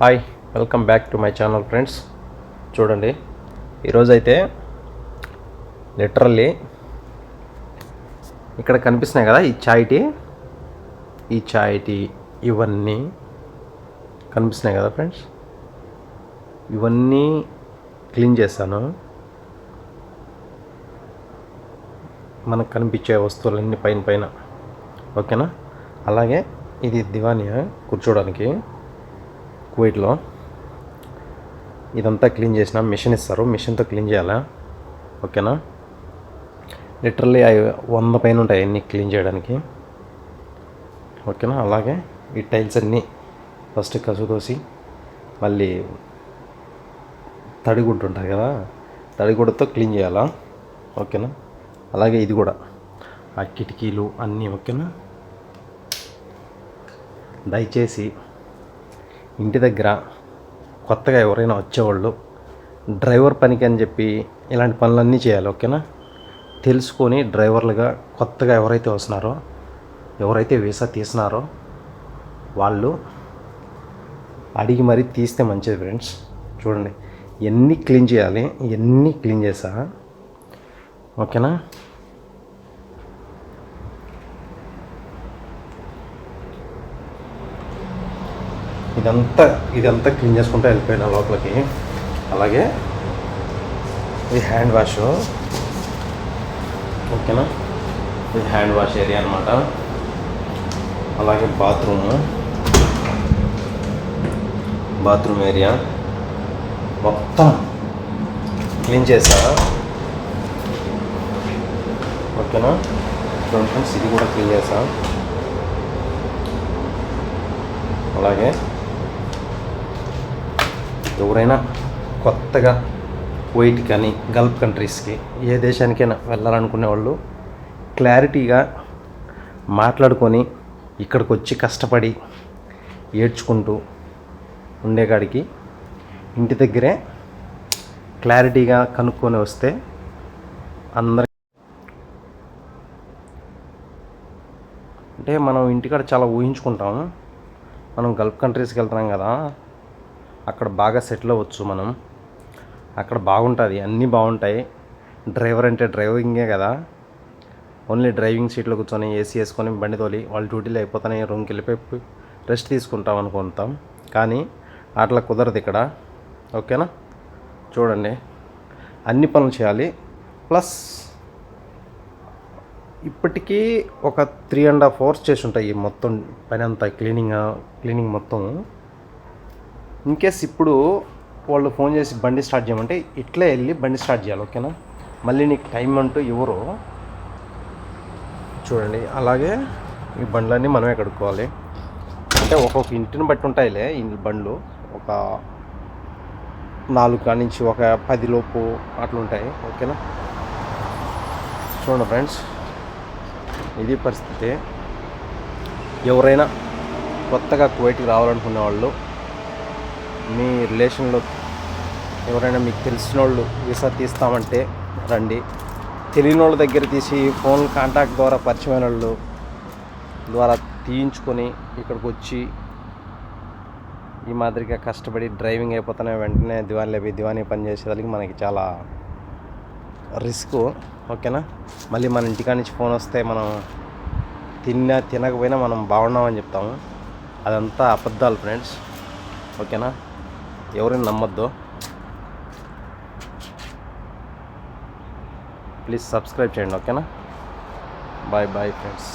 Hi welcome back to my channel friends చూడండి ఈరోజైతే literally ఇక్కడ కనిపిస్తున్నాయి కదా ఈ చాయ్ టీ? ఈ చాయ్ టీ ఇవన్నీ కనిపిస్తున్నాయి కదా ఫ్రెండ్స్ ఇవన్నీ క్లీన్ చేశాను మనకు కనిపించే వస్తువులన్నీ పైన పైన. ఓకేనా? అలాగే ఇది దివానియా కూర్చోడానికి కువైట్లో ఇదంతా క్లీన్ చేసిన మిషన్ ఇస్తారు. మిషన్తో క్లీన్ చేయాలా? ఓకేనా? లిటరల్లీ అవి వంద పైన ఉంటాయి అన్నీ క్లీన్ చేయడానికి. ఓకేనా? అలాగే ఈ టైల్స్ అన్నీ ఫస్ట్ కసుదోసి మళ్ళీ తడిగుడ్డు ఉంటుంది కదా? తడిగుడ్డతో క్లీన్ చేయాలా? ఓకేనా? అలాగే ఇది కూడా. ఆ కిటికీలు అన్నీ ఓకేనా? దయచేసి ఇంటి దగ్గర కొత్తగా ఎవరైనా వచ్చేవాళ్ళు డ్రైవర్ పనికి అని చెప్పి ఇలాంటి పనులన్నీ చేయాలి ఓకేనా? తెలుసుకొని డ్రైవర్లుగా కొత్తగా ఎవరైతే వస్తున్నారో ఎవరైతే వీసా తీసినారో వాళ్ళు అడిగి మరీ తీస్తే మంచిది ఫ్రెండ్స్. చూడండి ఎన్ని క్లీన్ చేయాలి ఎన్ని క్లీన్ చేసా ఓకేనా? ఇదంతా ఇదంతా క్లీన్ చేసుకుంటూ వెళ్ళిపోయినా లోపలికి. అలాగే ఇది హ్యాండ్ వాష్. ఓకేనా? ఇది హ్యాండ్ వాష్ ఏరియా అనమాట అలాగే బాత్రూమ్. Bathroom area. మొత్తం క్లీన్ చేసా. ఓకేనా? ఫ్రెండ్స్ ఇది కూడా క్లీన్ చేసా. అలాగే ఎవరైనా కొత్తగా కువైట్ కానీ గల్ఫ్ కంట్రీస్కి ఏ దేశానికైనా వెళ్ళాలనుకునే వాళ్ళు క్లారిటీగా మాట్లాడుకొని ఇక్కడికి వచ్చి కష్టపడి ఏడ్చుకుంటూ ఉండేకాడికి ఇంటి దగ్గరే క్లారిటీగా కనుక్కొని వస్తే అందరి అంటే మనం ఇంటికాడ చాలా ఊహించుకుంటాం. మనం గల్ఫ్ కంట్రీస్కి వెళ్తున్నాం కదా. అక్కడ బాగా సెటిల్ అవ్వచ్చు మనం. అక్కడ బాగుంటుంది అన్నీ బాగుంటాయి. డ్రైవర్ అంటే డ్రైవింగే కదా. ఓన్లీ డ్రైవింగ్ సీట్లో కూర్చొని ఏసీ వేసుకొని బండి తోలి వాళ్ళ డ్యూటీలో అయిపోతానే రూమ్కి వెళ్ళిపోయి రెస్ట్ తీసుకుంటాం అనుకుంటాం. కానీ అట్లా కుదరదు ఇక్కడ. ఓకేనా? చూడండి. అన్ని పనులు చేయాలి. ప్లస్ ఇప్పటికీ ఒక త్రీ అండ్ హాఫ్ అవర్స్ చేసి ఉంటాయి మొత్తం పని అంతా క్లీనింగ్ క్లీనింగ్ మొత్తం. ఇన్ కేస్ ఇప్పుడు వాళ్ళు ఫోన్ చేసి బండి స్టార్ట్ చేయమంటే ఇట్లే వెళ్ళి బండి స్టార్ట్ చేయాలి ఓకేనా మళ్ళీ నీకు టైం అంటూ ఎవరు? చూడండి అలాగే ఈ బండ్లన్నీ మనమే కడుక్కోవాలి. అంటే ఒక్కొక్క ఇంటిని బట్టి ఉంటాయిలే ఈ బండ్లు. ఒక నాలుగు కాడి నుంచి ఒక పది లోపు అట్లా ఉంటాయి ఓకేనా చూడండి ఫ్రెండ్స్ ఇది పరిస్థితి. ఎవరైనా కొత్తగా కువైట్కి రావాలనుకునే వాళ్ళు మీ రిలేషన్లో ఎవరైనా మీకు తెలిసిన వాళ్ళు వీసా తీస్తామంటే రండి. తెలియని వాళ్ళ దగ్గర తీసి ఫోన్ కాంటాక్ట్ ద్వారా పరిచయమైన వాళ్ళు ద్వారా తీయించుకొని ఇక్కడికి వచ్చి ఈ మాదిరిగా కష్టపడి డ్రైవింగ్ అయిపోతానే వెంటనే దివాన్ లేపి దివానీ పని చేసేదానికి మనకి చాలా రిస్క్. ఓకేనా? మళ్ళీ మన ఇంటికాడ నుంచి ఫోన్ వస్తే మనం తిన్నా తినకపోయినా మనం బాగున్నామని చెప్తాము. అదంతా అబద్ధాలు ఫ్రెండ్స్. ఓకేనా? ఎవరైనా నమ్మొద్దు. ప్లీజ్ సబ్స్క్రైబ్ చేయండి ఓకేనా? Bye bye friends